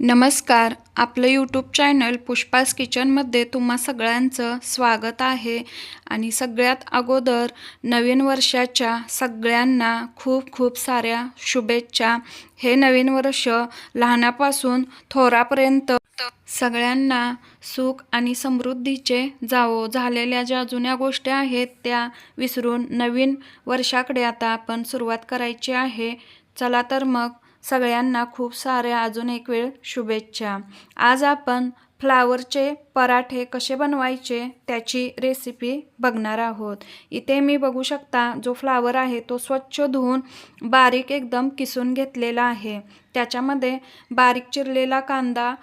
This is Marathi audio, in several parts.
नमस्कार आपलं यूट्यूब चॅनल पुष्पास किचनमध्ये तुम्हा सगळ्यांचं स्वागत आहे. आणि सगळ्यात अगोदर नवीन वर्षाच्या सगळ्यांना खूप खूप साऱ्या शुभेच्छा. हे नवीन वर्ष लहानापासून थोरापर्यंत सगळ्यांना सुख आणि समृद्धीचे जावो. झालेल्या ज्या जुन्या गोष्टी आहेत त्या विसरून नवीन वर्षाकडे आता आपण सुरुवात करायची आहे. चला तर मग सगळ्यांना खूप साऱ्या अजून एक वेळ शुभेच्छा. आज आपण फ्लावरचे पराठे कसे बनवायचे त्याची रेसिपी बघणार आहोत. इथे मी बघू शकता जो फ्लावर आहे तो स्वच्छ धुवून बारीक एकदम किसून घेतलेला आहे. त्याच्यामध्ये बारीक चिरलेला कांदा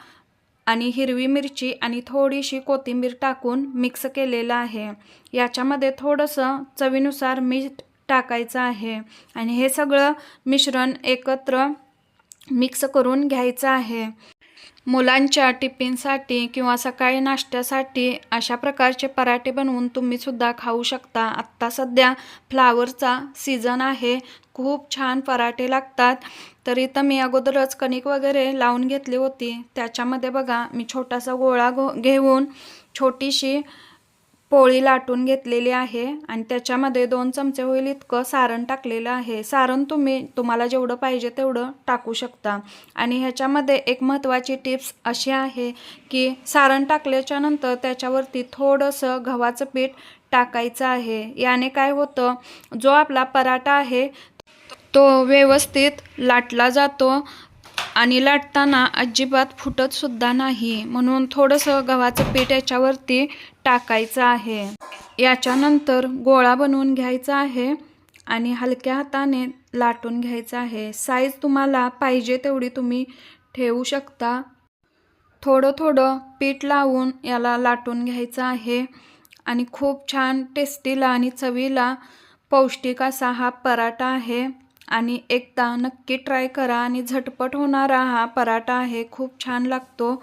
आणि हिरवी मिरची आणि थोडीशी कोथिंबीर टाकून मिक्स केलेलं आहे. याच्यामध्ये थोडंसं चवीनुसार मीठ टाकायचं आहे. आणि हे सगळं मिश्रण एकत्र मिक्स करून घ्यायचं आहे. मुलांच्या टिफिनसाठी किंवा सकाळी नाश्त्यासाठी अशा प्रकारचे पराठे बनवून तुम्हीसुद्धा खाऊ शकता. आत्ता सध्या फ्लावरचा सीझन आहे. खूप छान पराठे लागतात. तर इथं मी अगोदरच कणिक वगैरे लावून घेतली होती. त्याच्यामध्ये बघा मी छोटासा गोळा गो घेऊन छोटीशी पोळी लाटून घेतलेली आहे आणि त्याच्यामध्ये दोन चमचे होईल इतकं सारण टाकलेलं आहे. सारण तुम्ही तुम्हाला जेवढं पाहिजे तेवढं टाकू शकता. आणि ह्याच्यामध्ये एक महत्त्वाची टिप्स अशी आहे की सारण टाकल्याच्या नंतर त्याच्यावरती थोडंसं गव्हाचं पीठ टाकायचं आहे. याने काय होतं जो आपला पराठा आहे तो व्यवस्थित लाटला जातो आणि लाटताना अजिबात फुटतसुद्धा नाही. म्हणून थोडंसं गव्हाचं पीठ याच्यावरती टाकायचं आहे. याच्यानंतर गोळा बनवून घ्यायचा आहे आणि हलक्या हाताने लाटून घ्यायचा आहे. साईज तुम्हाला पाहिजे तेवढी तुम्ही ठेवू शकता. थोडं थोडं पीठ लावून याला लाटून घ्यायचं आहे. आणि खूप छान टेस्टीला आणि चवीला पौष्टिक असा हा पराठा आहे. आणि एकदा नक्की ट्राय करा आणि झटपट होणारा हा पराठा आहे. खूप छान लागतो.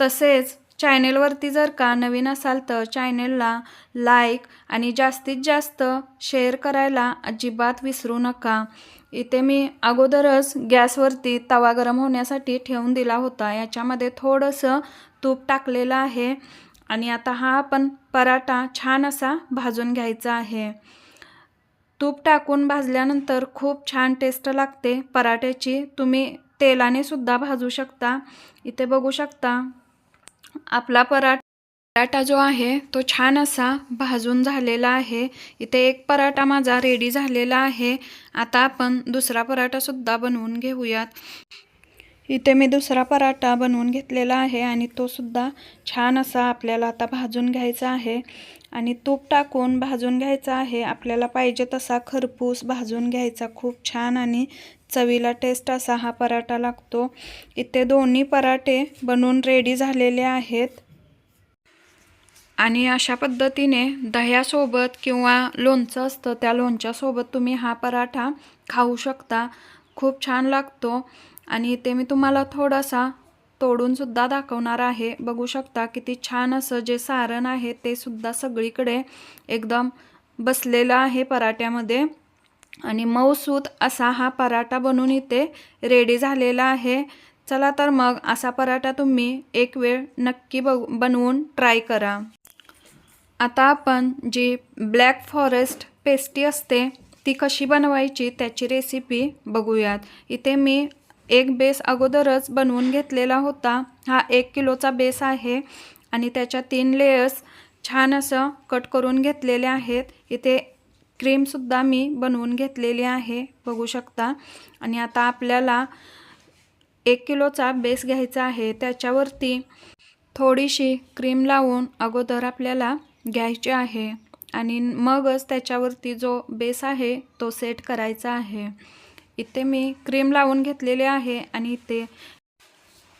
तसेच चॅनेलवरती जर का नवीन असाल तर चॅनेलला लाईक आणि जास्तीत जास्त शेअर करायला अजिबात विसरू नका. इथे मी अगोदरच गॅसवरती तवा गरम होण्यासाठी ठेवून दिला होता. याच्यामध्ये थोडंसं तूप टाकलेलं आहे आणि आता हा आपण पराठा छान असा भाजून घ्यायचा आहे. तूप टाकून भाजल्यानंतर खूप छान टेस्ट लागते पराठ्याची. तुम्ही तेलाने सुद्धा भाजू शकता. इथे बघू शकता. आपला पराठा पराठा जो आहे तो छान असा भाजून झालेला आहे. इथे एक पराठा माझा रेडी झालेला आहे. आता आपण दुसरा पराठासुद्धा बनवून घेऊयात. इथे मी दुसरा पराठा बनवून घेतलेला आहे आणि तो सुद्धा छान असा आपल्याला आता भाजून घ्यायचा आहे. आणि तूप टाकून भाजून घ्यायचा आहे. आपल्याला पाहिजे तसा खरपूस भाजून घ्यायचा खूप छान आणि चवीला टेस्ट असा हा पराठा लागतो. इथे दोन्ही पराठे बनवून रेडी झालेले आहेत. आणि अशा पद्धतीने दह्यासोबत किंवा लोणचं असतं त्या लोणच्यासोबत तुम्ही हा पराठा खाऊ शकता. खूप छान लागतो. आणि इथे मी तुम्हाला थोडासा तोडूनसुद्धा दाखवणार आहे. बघू शकता किती छान असं जे सारण आहे ते सुद्धा सगळीकडे एकदम बसलेलं आहे पराठ्यामध्ये. आणि मऊसूत असा हा पराठा बनून इथे रेडी झालेला आहे. चला तर मग असा पराठा तुम्ही एक वेळ नक्की बघ बनवून ट्राय करा. आता आपण जी ब्लॅक फॉरेस्ट पेस्टी असते ती कशी बनवायची त्याची रेसिपी बघूयात. इथे मी एक बेस अगोदरच बनवून घेतलेला होता. हा एक किलोचा बेस आहे आणि त्याच्या तीन लेयर्स छान असं कट करून घेतलेले आहेत. इथे क्रीमसुद्धा मी बनवून घेतलेली आहे बघू शकता. आणि आता आपल्याला एक किलोचा बेस घ्यायचा आहे. त्याच्यावरती थोडीशी क्रीम लावून अगोदर आपल्याला घ्यायची आहे. आणि मगच त्याच्यावरती जो बेस आहे तो सेट करायचा आहे. इथे मी क्रीम लावून घेतलेली आहे आणि इथे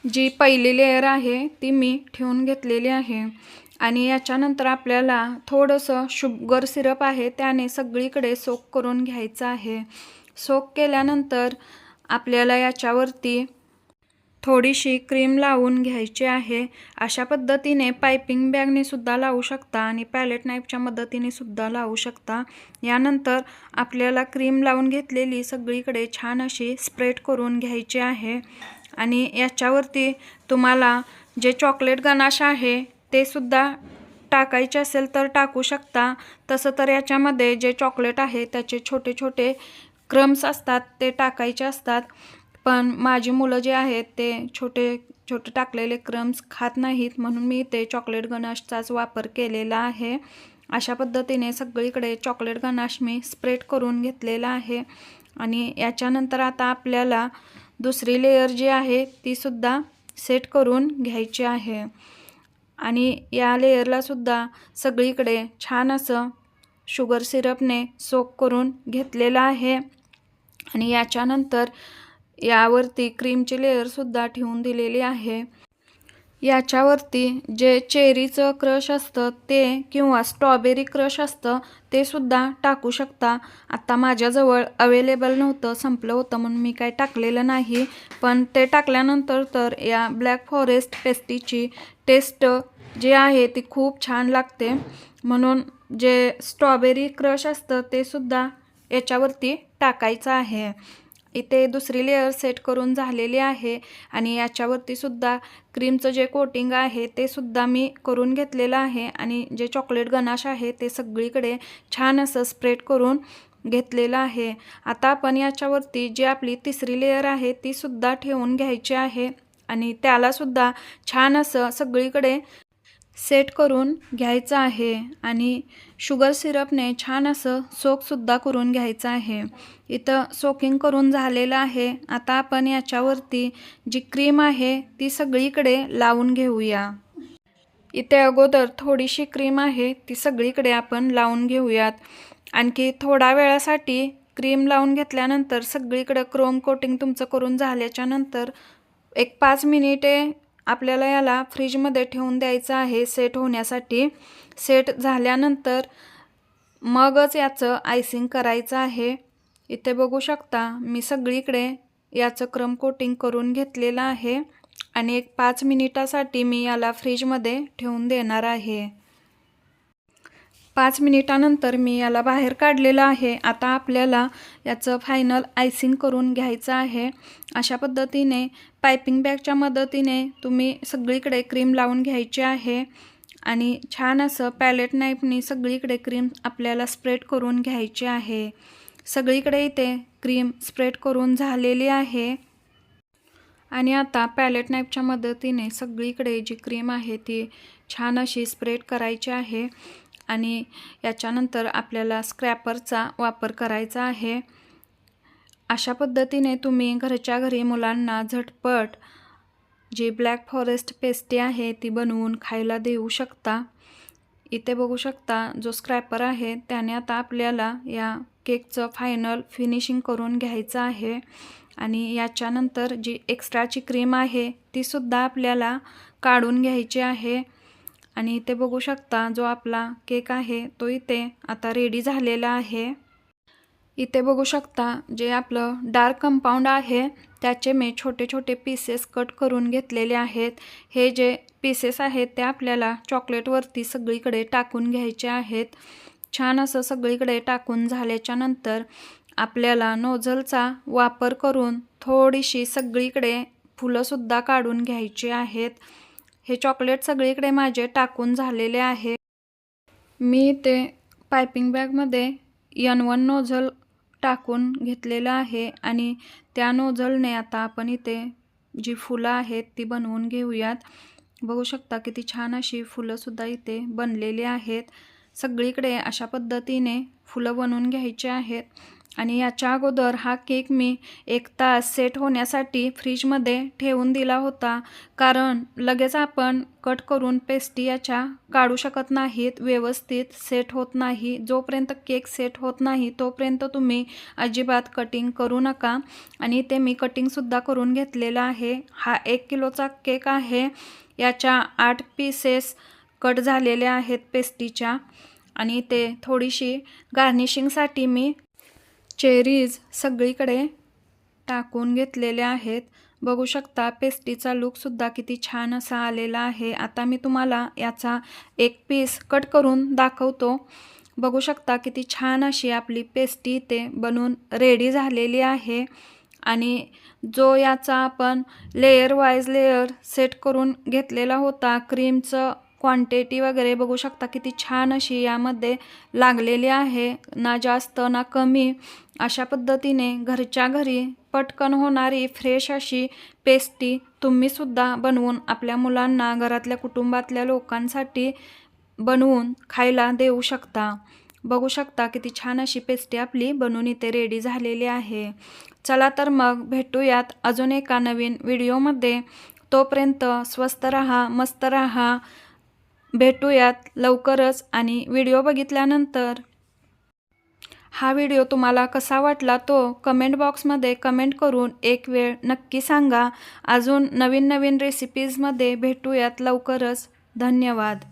जी पहिली लेअर आहे ती मी ठेवून घेतलेली आहे. आणि याच्यानंतर आपल्याला थोडंसं शुगर सिरप आहे त्याने सगळीकडे सोक करून घ्यायचं आहे. सोक केल्यानंतर आपल्याला याच्यावरती थोडीशी क्रीम लावून घ्यायची आहे. अशा पद्धतीने पायपिंग बॅगने सुद्धा लावू शकता आणि पॅलेट नाईफच्या मदतीने सुद्धा लावू शकता. यानंतर आपल्याला क्रीम लावून घेतलेली सगळीकडे छान अशी स्प्रेड करून घ्यायची आहे. आणि याच्यावरती तुम्हाला जे चॉकलेट गनाश आहे ते सुद्धा टाकायचे असेल तर टाकू शकता. तसं तर याच्यामध्ये जे चॉकलेट आहे त्याचे छोटे छोटे क्रम्स असतात ते टाकायचे असतात. पण माझी मुलं जे आहेत ते छोटे छोटे टाकलेले क्रम्स खात नाहीत. म्हणून मी ते चॉकलेट गणाशचाच वापर केलेला आहे. अशा पद्धतीने सगळीकडे चॉकलेट गणाश मी स्प्रेड करून घेतलेला आहे. आणि याच्यानंतर आता आपल्याला दुसरी लेयर जी आहे तीसुद्धा सेट करून घ्यायची आहे. आणि या लेयरला सुद्धा सगळीकडे छान असं शुगर सिरपने सोक करून घेतलेला आहे. आणि याच्यानंतर यावरती क्रीमची लेअरसुद्धा ठेवून दिलेली आहे. याच्यावरती जे चेरीचं क्रश असतं ते किंवा स्ट्रॉबेरी क्रश असतं ते सुद्धा टाकू शकता. आत्ता माझ्याजवळ अवेलेबल नव्हतं संपलं होतं म्हणून मी काही टाकलेलं नाही. पण ते टाकल्यानंतर तर या ब्लॅक फॉरेस्ट पेस्टीची टेस्ट जी आहे ती खूप छान लागते. म्हणून जे स्ट्रॉबेरी क्रश असतं ते सुद्धा याच्यावरती टाकायचं आहे. इथे दुसरी लेअर सेट करून झालेली आहे आणि याच्यावरती सुद्धा क्रीमचं जे कोटिंग आहे ते सुद्धा मी करून घेतलेलं आहे आणि जे चॉकलेट गनाश आहे ते सगळीकडे छान असं स्प्रेड करून घेतलेलं आहे. आता आपण याच्यावरती जी आपली तिसरी लेअर आहे ती सुद्धा ठेवून घ्यायची आहे आणि त्यालासुद्धा छान असं सगळीकडे सेट करून घ्यायचं आहे आणि शुगर सिरपने छान असं सोकसुद्धा करून घ्यायचं आहे. इथं सोकिंग करून झालेलं आहे. आता आपण याच्यावरती जी क्रीम आहे ती सगळीकडे लावून घेऊया. इथे अगोदर थोडीशी क्रीम आहे ती सगळीकडे आपण लावून घेऊयात. आणखी थोडा वेळासाठी क्रीम लावून घेतल्यानंतर सगळीकडं क्रोम कोटिंग तुमचं करून झाल्याच्यानंतर एक पाच मिनिटे आपल्याला याला फ्रीजमध्ये ठेवून द्यायचं आहे सेट होण्यासाठी. सेट झाल्यानंतर मगच याचं आयसिंग करायचं आहे. इथे बघू शकता मी सगळीकडे याचं क्रम कोटिंग करून घेतलेलं आहे. आणि एक पाच मिनिटासाठी मी याला फ्रीजमध्ये ठेवून देणार आहे. पाच मिनिटानंतर मी याला बाहेर काढलेलं आहे. आता आपल्याला याचं फायनल आयसिंग करून घ्यायचं आहे. अशा पद्धतीने पायपिंग बॅगच्या मदतीने तुम्ही सगळीकडे क्रीम लावून घ्यायची आहे. आणि छान असं पॅलेट नाईफनी सगळीकडे क्रीम आपल्याला स्प्रेड करून घ्यायची आहे. सगळीकडे इथे क्रीम स्प्रेड करून झालेली आहे. आणि आता पॅलेट नाईफच्या मदतीने सगळीकडे जी क्रीम आहे ती छान अशी स्प्रेड करायची आहे. आणि याच्यानंतर आपल्याला स्क्रॅपरचा वापर करायचा आहे. अशा पद्धतीने तुम्ही घरच्या घरी मुलांना झटपट जी ब्लॅक फॉरेस्ट पेस्टी आहे ती बनवून खायला देऊ शकता. इथे बघू शकता जो स्क्रॅपर आहे त्याने आता आपल्याला या केकचं फायनल फिनिशिंग करून घ्यायचं आहे. आणि याच्यानंतर जी एक्स्ट्राची क्रीम आहे तीसुद्धा आपल्याला काढून घ्यायची आहे. आणि इथे बघू शकता जो आपला केक आहे तो इथे आता रेडी झालेला आहे. इथे बघू शकता जे आपलं डार्क कंपाऊंड आहे त्याचे मी छोटे छोटे पीसेस कट करून घेतलेले आहेत. हे जे पीसेस आहेत ते आपल्याला चॉकलेटवरती सगळीकडे टाकून घ्यायचे आहेत. छान असं सगळीकडे टाकून झाल्याच्यानंतर आपल्याला नोझलचा वापर करून थोडीशी सगळीकडे फुलंसुद्धा काढून घ्यायची आहेत. हे चॉकलेट सगळीकडे माझे टाकून झालेले आहे. मी ते पायपिंग बॅगमध्ये यन वन नोझल टाकून घेतलेलं आहे आणि त्या नोझलने आता आपण इथे जी फुलं आहेत ती बनवून घेऊयात. बघू शकता किती छान अशी फुलंसुद्धा इथे बनलेली आहेत. सगळीकडे अशा पद्धतीने फुलं बनवून घ्यायची आहेत. आणि याच्या अगोदर हा केक मी एक तास सेट होण्यासाठी फ्रीजमध्ये ठेवून दिला होता. कारण लगेच आपण कट करून पेस्टी याच्या काढू शकत नाहीत व्यवस्थित सेट होत नाही. जोपर्यंत केक सेट होत नाही तोपर्यंत तुम्ही अजिबात कटिंग करू नका. आणि ते मी कटिंगसुद्धा करून घेतलेलं आहे. हा एक किलोचा केक आहे. याच्या आठ पीसेस कट झालेल्या आहेत पेस्टीच्या. आणि ते थोडीशी गार्निशिंगसाठी मी चेरीज सगळीकडे टाकून घेतलेले आहेत. बघू शकता पेस्टीचा लुकसुद्धा किती छान असा आलेला आहे. आता मी तुम्हाला याचा एक पीस कट करून दाखवतो. बघू शकता किती छान अशी आपली पेस्टी इथे बनून रेडी झालेली आहे. आणि जो याचा आपण लेयर वाईज लेयर सेट करून घेतलेला होता क्रीमचं क्वांटिटी वगैरे बघू शकता किती छान अशी यामध्ये लागलेली आहे. ना जास्त ना कमी. अशा पद्धतीने घरच्या घरी पटकन होणारी फ्रेश अशी पेस्टी तुम्हीसुद्धा बनवून आपल्या मुलांना घरातल्या कुटुंबातल्या लोकांसाठी बनवून खायला देऊ शकता. बघू शकता किती छान अशी पेस्टी आपली बनवून इथे रेडी झालेली आहे. चला तर मग भेटूयात अजून एका नवीन व्हिडिओमध्ये तोपर्यंत स्वस्त रहा मस्त रहा. भेटूयात लवकरच आणि व्हिडिओ बघितल्यानंतर. हा व्हिडिओ तुम्हाला कसा वाटला तो कमेंट बॉक्समध्ये कमेंट करून एक वेळ नक्की सांगा. अजून नवीन नवीन रेसिपीजमध्ये भेटूयात लवकरच. धन्यवाद.